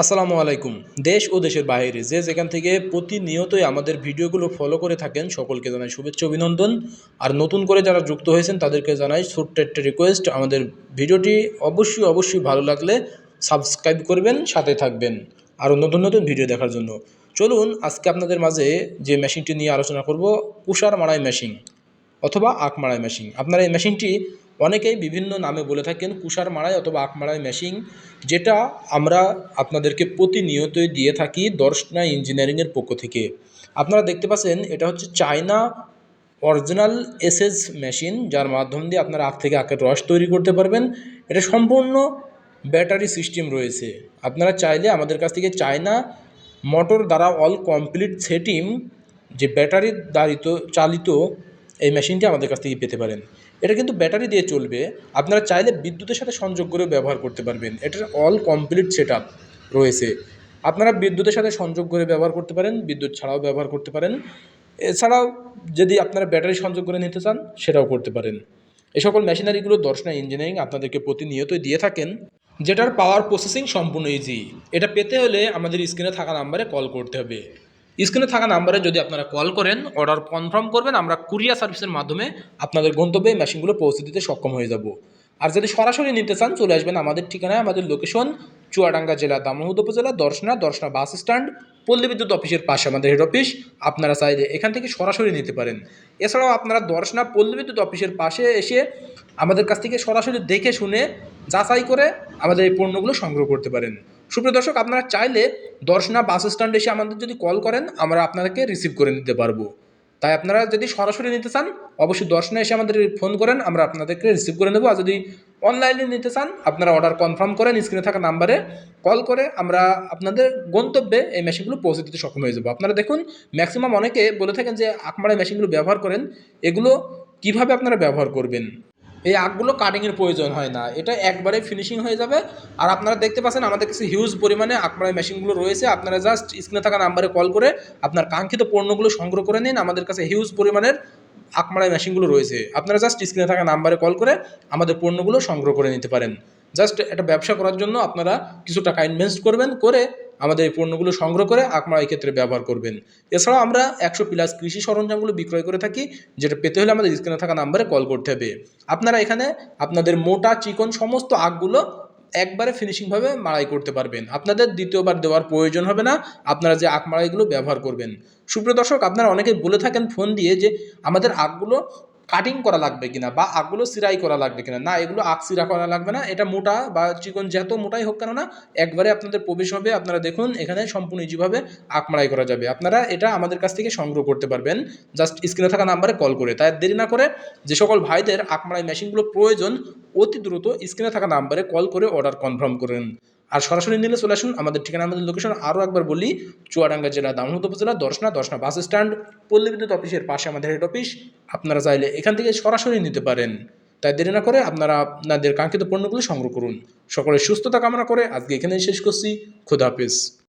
আসসালামু আলাইকুম। দেশ ও দেশের বাইরে যে যেখান থেকে প্রতিনিয়তই আমাদের ভিডিওগুলো ফলো করে থাকেন, সকলকে জানাই শুভেচ্ছা, অভিনন্দন। আর নতুন করে যারা যুক্ত হয়েছেন, তাদেরকে জানাই ছোট্ট একটা রিকোয়েস্ট আমাদের ভিডিওটি অবশ্যই অবশ্যই ভালো লাগলে সাবস্ক্রাইব করবেন, সাথে থাকবেন। আরও নতুন নতুন ভিডিও দেখার জন্য। চলুন, আজকে আপনাদের মাঝে যে মেশিনটি নিয়ে আলোচনা করব কুষার মাড়াই মেশিন অথবা আখ মাড়াই মেশিন আপনারা এই মেশিনটি অনেকেই বিভিন্ন নামে বলে থাকেন কুষার মারাই অথবা আখ মাড়াই মেশিন, যেটা আমরা আপনাদেরকে প্রতিনিয়তই দিয়ে থাকি দর্শনা ইঞ্জিনিয়ারিংয়ের পক্ষ থেকে। আপনারা দেখতে পাচ্ছেন, এটা হচ্ছে চায়না অরিজিনাল এসএস মেশিন, যার মাধ্যম দিয়ে আপনারা আখ থেকে আখের রস তৈরি করতে পারবেন। এটা সম্পূর্ণ ব্যাটারি সিস্টেম রয়েছে। আপনারা চাইলে আমাদের কাছ থেকে চায়না মোটর দ্বারা অল কমপ্লিট সেটিং, যে ব্যাটারি দ্বারিত চালিত এই মেশিনটি আমাদের কাছ থেকে পেতে পারেন। এটা কিন্তু ব্যাটারি দিয়ে চলবে। আপনারা চাইলে বিদ্যুতের সাথে সংযোগ করেও ব্যবহার করতে পারবেন। এটার অল কমপ্লিট সেট রয়েছে। আপনারা বিদ্যুতের সাথে সংযোগ করে ব্যবহার করতে পারেন, বিদ্যুৎ ছাড়াও ব্যবহার করতে পারেন। এছাড়াও যদি আপনারা ব্যাটারি সংযোগ করে নিতে চান, সেটাও করতে পারেন। এই সকল মেশিনারিগুলো দর্শনা ইঞ্জিনিয়ারিং আপনাদেরকে প্রতিনিয়তই দিয়ে থাকেন, যেটার পাওয়ার প্রসেসিং সম্পূর্ণ ইজি এটা পেতে হলে আমাদের স্ক্রিনে থাকা নাম্বারে কল করতে হবে। স্ক্রিনে থাকা নাম্বারে যদি আপনারা কল করেন অর্ডার কনফার্ম করবেন, আমরা কুরিয়ার সার্ভিসের মাধ্যমে আপনাদের গন্তব্যে মেশিনগুলো পৌঁছে দিতে সক্ষম হয়ে যাব। আর যদি সরাসরি নিতে চান, চলে আসবেন আমাদের ঠিকানায়, আমাদের লোকেশন চুয়াডাঙ্গা জেলা, দামোহদ উপজেলা, দর্শনা দর্শনা বাস স্ট্যান্ড পল্লী বিদ্যুৎ অফিসের পাশে আমাদের হেড অফিস আপনারা চাইলে এখান থেকে সরাসরি নিতে পারেন। এছাড়াও আপনারা দর্শনা, পল্লী বিদ্যুৎ অফিসের পাশে এসে আমাদের কাছ থেকে সরাসরি দেখে শুনে, যাচাই করে আমাদের এই পণ্যগুলো সংগ্রহ করতে পারেন। সুপ্রিয় দর্শক, আপনারা চাইলে দর্শনা বাস স্ট্যান্ড এসে আমাদের যদি কল করেন, আমরা আপনাদেরকে রিসিভ করে নিতে পারব। তাই আপনারা যদি সরাসরি নিতে চান, অবশ্যই দর্শনে এসে আমাদের ফোন করেন, আমরা আপনাদেরকে রিসিভ করে নেব। আর যদি অনলাইনে নিতে চান, আপনারা অর্ডার কনফার্ম করেন স্ক্রিনে থাকা নাম্বারে কল করে আমরা আপনাদের গন্তব্যে এই মেশিনগুলো পৌঁছে দিতে সক্ষম হয়ে যাব। আপনারা দেখুন ম্যাক্সিমাম অনেকে বলে থাকেন যে আকমারা মেশিনগুলো ব্যবহার করেন, এগুলো কীভাবে আপনারা ব্যবহার করবেন? এই আগগুলো কাটিংয়ের প্রয়োজন হয় না। এটা একবারে ফিনিশিং হয়ে যাবে। আর আপনারা দেখতে পাচ্ছেন, আমাদের কাছে হিউজ পরিমাণে আকমারাই মেশিনগুলো রয়েছে। আপনারা জাস্ট স্ক্রিনে থাকা নাম্বারে কল করে আপনার কাঙ্ক্ষিত পণ্যগুলো সংগ্রহ করে নিন। আমাদের কাছে হিউজ পরিমাণের আকমারাই মেশিনগুলো রয়েছে। আপনারা জাস্ট স্ক্রিনে থাকা নাম্বারে কল করে আমাদের পণ্যগুলো সংগ্রহ করে নিতে পারেন। জাস্ট একটা ব্যবসা করার জন্য আপনারা কিছু টাকা ইনভেস্ট করবেন করে আমাদের এই পণ্যগুলো সংগ্রহ করে আপনারা ক্ষেত্রে ব্যবহার করবেন। এছাড়াও আমরা একশো প্লাস কৃষি সরঞ্জামগুলো বিক্রয় করে থাকি, যেটা পেতে হলে আমাদের স্ক্রিনে থাকা নাম্বারে কল করতে হবে। আপনারা এখানে আপনাদের মোটা চিকন সমস্ত আগগুলো একবারে ফিনিশিংভাবে মাড়াই করতে পারবেন। আপনাদের দ্বিতীয়বার দেওয়ার প্রয়োজন হবে না, আপনারা যে আখ মাড়াইগুলো ব্যবহার করবেন। সুপ্রিয় দর্শক, আপনারা অনেকে বলে থাকেন, ফোন দিয়ে যে আমাদের আগগুলো কাটিং করা লাগবে কিনা বা আগগুলো সিরাই করা লাগবে কিনা? না, এগুলো আগ সিরা করা লাগবে না, এটা মোটা বা চিকন যত মোটাই হোক কেন না একবারে আপনাদের প্রবেশ হবে, আপনারা দেখুন এখানে সম্পূর্ণ ইজিভাবে আখ মাড়াই করা যাবে। আপনারা এটা আমাদের কাছ থেকে সংগ্রহ করতে পারবেন জাস্ট স্ক্রিনে থাকা নাম্বারে কল করে। তাই দেরি না করে যে সকল ভাইদের আখ মাড়াই মেশিনগুলো প্রয়োজন, অতি দ্রুত স্ক্রিনে থাকা নাম্বারে কল করে অর্ডার কনফার্ম করেন। আর সরাসরি নিলে চলে আসুন আমাদের ঠিকানা, আমাদের লোকেশন আরও একবার বলি, চুয়াডাঙ্গা জেলা দামোহদ উপজেলা, দর্শনা দর্শনা বাস স্ট্যান্ড পল্লী বিদ্যুৎ অফিসের পাশে আমাদের হেড অফিস আপনারা চাইলে এখান থেকে সরাসরি নিতে পারেন। তাই দেরি না করে আপনারা আপনাদের কাঙ্ক্ষিত পণ্যগুলি সংগ্রহ করুন। সকলের সুস্থতা কামনা করে আজকে এখানেই শেষ করছি। খুদাহাফিজ